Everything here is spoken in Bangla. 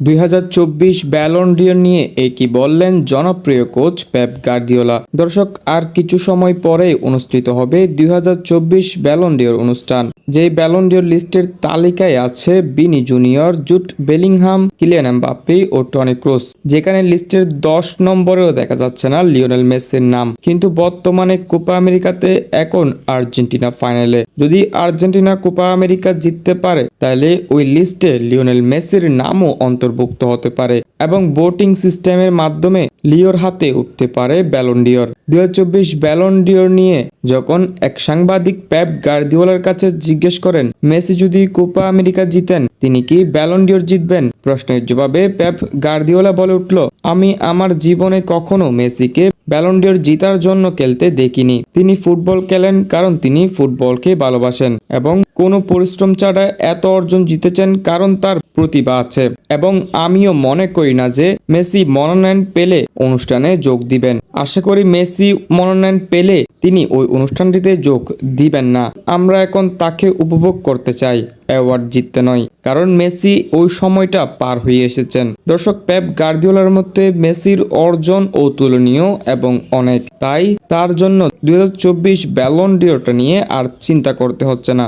দুই ব্যালন ডিওর নিয়ে একই বললেন জনপ্রিয় কোচ পেপ গার্দিওলা। দর্শক, আর কিছু সময় পরেই অনুষ্ঠিত হবে দুই ব্যালন ডিওর অনুষ্ঠান। যেই ব্যালন ডিওর লিস্টের তালিকায় আছে Vini Junior, Jude Bellingham, Kylian Mbappe ও টনি ক্রুস যেখানে লিস্টের দশ নম্বরেও দেখা যাচ্ছে না লিওনেল মেসির নাম। কিন্তু বর্তমানে কোপা আমেরিকাতে এখন আর্জেন্টিনা ফাইনালে। যদি আর্জেন্টিনা কোপা আমেরিকা জিততে পারে, তাহলে ওই লিস্টে লিওনেল মেসির নামও অন্তর্ভুক্ত হতে পারে এবং ভোটিং সিস্টেমের মাধ্যমে লিওর হাতে উঠতে পারে ব্যালন্ডিয়র দুই হাজার চব্বিশ নিয়ে যখন এক সাংবাদিক প্যাপ গার্দিওলার কাছে জিজ্ঞেস করেন, মেসি যদি কোপা আমেরিকা জিতেন, তিনি কি ব্যালন্ডিয়র জিতবেন? প্রশ্নের জবাবে প্যাপ গার্দিওলা বলে উঠল, আমি আমার জীবনে কখনো মেসিকে ব্যালন্ডিয়র জিতার জন্য খেলতে দেখিনি। তিনি ফুটবল খেলেন কারণ তিনি ফুটবলকে ভালোবাসেন এবং কোনো পরিশ্রম ছাড়া এত অর্জন জিতেছেন কারণ তার প্রতিভা আছে। এবং আমিও মনে করি না যে মেসি মনোনয়ন পেলে অনুষ্ঠানে যোগ দিবেন। আশা করি মেসি মনোনয়ন পেলে তিনি ওই অনুষ্ঠানটিতে যোগ দিবেন না। আমরা এখন তাকে উপভোগ করতে চাই, অ্যাওয়ার্ড জিততে নয়, কারণ মেসি ওই সময়টা পার হয়ে এসেছেন। দর্শক, পেপ গার্দিওলার মধ্যে মেসির অর্জন অতুলনীয় এবং অনেক, তাই তার জন্য দুই হাজার চব্বিশ ব্যালন ডিওটা নিয়ে আর চিন্তা করতে হচ্ছে না।